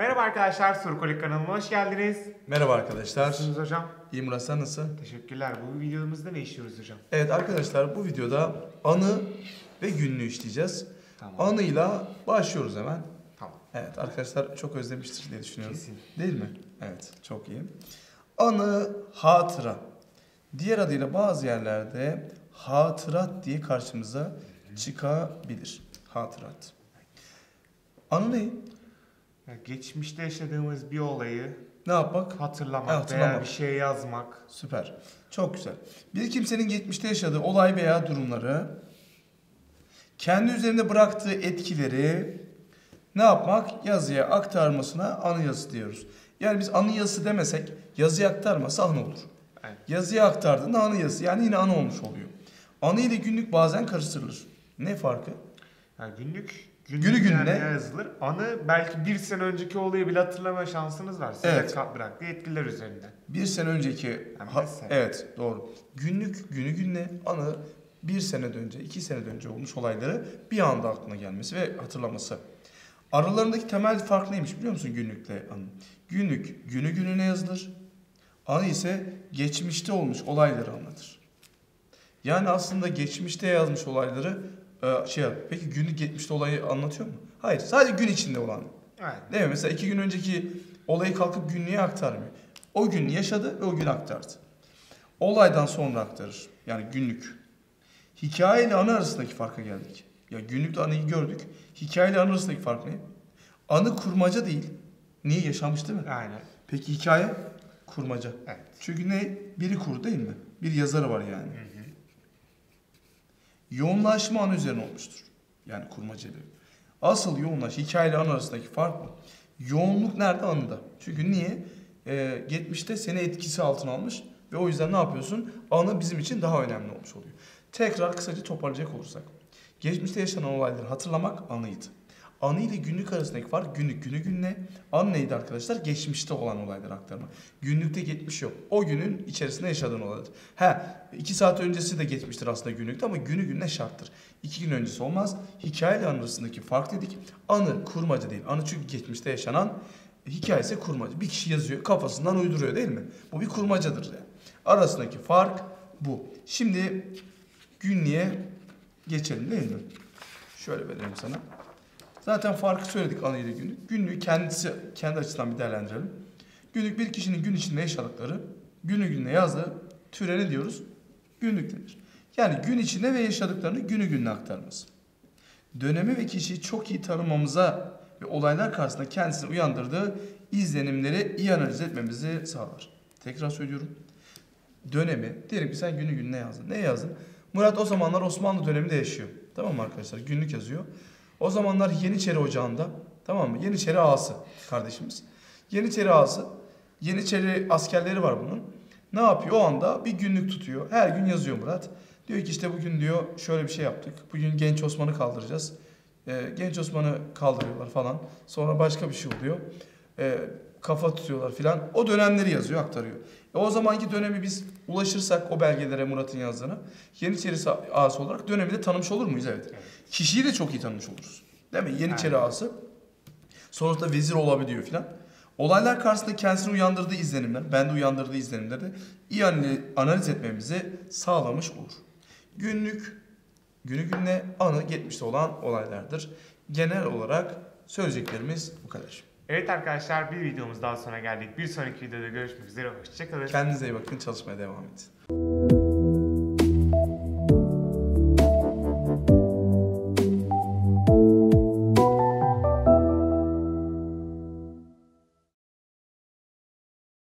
Merhaba arkadaşlar, Surkolik kanalıma hoş geldiniz. Merhaba arkadaşlar. Nasılsınız hocam? İyi Murat sen nasılsın? Teşekkürler. Bu videomuzda ne işliyoruz hocam? Evet arkadaşlar bu videoda anı ve günlüğü işleyeceğiz. Tamam. Anıyla başlıyoruz hemen. Tamam. Evet arkadaşlar çok özlemiştir diye düşünüyorum. Kesin. Değil mi? Evet çok iyi. Anı, hatıra. Diğer adıyla bazı yerlerde hatırat diye karşımıza çıkabilir. Hatırat. Anı ne? Ya geçmişte yaşadığımız bir olayı Ne yapmak? hatırlamak, Ha, hatırlamak. veya bir şey yazmak. Süper. Çok güzel. Bir kimsenin geçmişte yaşadığı olay veya durumları kendi üzerinde bıraktığı etkileri ne yapmak? Yazıya aktarmasına anı yazısı diyoruz. Yani biz anı yazısı demesek yazıya aktarması anı olur. Evet. Yazıya aktardığında anı yazısı yani yine anı olmuş oluyor. Anı ile günlük bazen karıştırılır. Ne farkı? Yani günlük, günlük Günü gününe. yazılır. Anı belki bir sene önceki olayı bile hatırlama şansınız var. Size Evet. bıraktığı etkiler üzerinden. Bir sene önceki Yani ha- evet doğru. Günlük günü gününe anı bir sene önce, iki sene önce olmuş olayları bir anda aklına gelmesi ve hatırlaması. Aralarındaki temel fark neymiş biliyor musun günlükle anı? Günlük günü gününe yazılır. Anı ise geçmişte olmuş olayları anlatır. Yani aslında geçmişte yazmış olayları e, şey peki günlük geçmişte olayı anlatıyor mu? Hayır sadece gün içinde olan. Evet. Değil mi? Mesela iki gün önceki olayı kalkıp günlüğe aktarmıyor. O gün yaşadı ve o gün aktardı. Olaydan sonra aktarır. Yani günlük. Hikaye ile anı arasındaki farka geldik. Ya günlükte anıyı gördük. Hikaye ile anı arasındaki fark ne? Anı kurmaca değil. Niye yaşamış değil mi? Aynen. Peki hikaye? Kurmaca. Evet. Çünkü ne? Biri kur değil mi? Bir yazarı var yani. Hı hı. Yoğunlaşma anı üzerine olmuştur. Yani kurmacayla. Asıl yoğunlaş, hikaye ile anı arasındaki fark bu. Yoğunluk nerede? Anıda. Çünkü niye? Ee, geçmişte seni etkisi altına almış ve o yüzden ne yapıyorsun? Anı bizim için daha önemli olmuş oluyor. Tekrar kısaca toparlayacak olursak. Geçmişte yaşanan olayları hatırlamak anıydı. Anı ile günlük arasındaki fark günlük günü gününe. An neydi arkadaşlar? Geçmişte olan olayları aktarma. Günlükte geçmiş yok. O günün içerisinde yaşadığın olaydır. He, iki saat öncesi de geçmiştir aslında günlükte ama günü gününe şarttır. İki gün öncesi olmaz. Hikaye ile anı arasındaki fark dedik. Anı kurmaca değil. Anı çünkü geçmişte yaşanan hikaye ise kurmaca. Bir kişi yazıyor kafasından uyduruyor değil mi? Bu bir kurmacadır yani. Arasındaki fark bu. Şimdi günlüğe geçelim değil mi? Şöyle verelim sana. Zaten farkı söyledik anı ile günlük. Günlüğü kendisi kendi açısından bir değerlendirelim. Günlük bir kişinin gün içinde yaşadıkları, günü gününe yazdığı türe ne diyoruz? Günlük denir. Yani gün içinde ve yaşadıklarını günü gününe aktarması. Dönemi ve kişiyi çok iyi tanımamıza ve olaylar karşısında kendisini uyandırdığı izlenimleri iyi analiz etmemizi sağlar. Tekrar söylüyorum. Dönemi, diyelim ki sen günü gününe yazdın. Ne yazdın? Murat o zamanlar Osmanlı döneminde yaşıyor. Tamam mı arkadaşlar? Günlük yazıyor. O zamanlar Yeniçeri Ocağı'nda tamam mı? Yeniçeri ağası kardeşimiz. Yeniçeri ağası, Yeniçeri askerleri var bunun. Ne yapıyor? O anda bir günlük tutuyor. Her gün yazıyor Murat. Diyor ki işte bugün diyor şöyle bir şey yaptık. Bugün Genç Osman'ı kaldıracağız. Ee, Genç Osman'ı kaldırıyorlar falan. Sonra başka bir şey oluyor. Ee, kafa tutuyorlar filan. O dönemleri yazıyor, aktarıyor. E o zamanki dönemi biz ulaşırsak o belgelere Murat'ın yazdığını Yeniçeri ağası olarak dönemi de tanımış olur muyuz? Evet. Evet. Kişiyi de çok iyi tanımış oluruz. Değil mi? Yeniçeri Aynen. ağası. Sonrasında vezir olabiliyor filan. Olaylar karşısında kendisini uyandırdığı izlenimler, bende uyandırdığı izlenimleri iyi anali- analiz etmemizi sağlamış olur. Günlük, günü gününe anı geçmişte olan olaylardır. Genel olarak söyleyeceklerimiz bu kadar. Evet arkadaşlar bir videomuz daha sonra geldik. Bir sonraki videoda görüşmek üzere. Hoşçakalın. Kendinize iyi bakın, çalışmaya devam edin.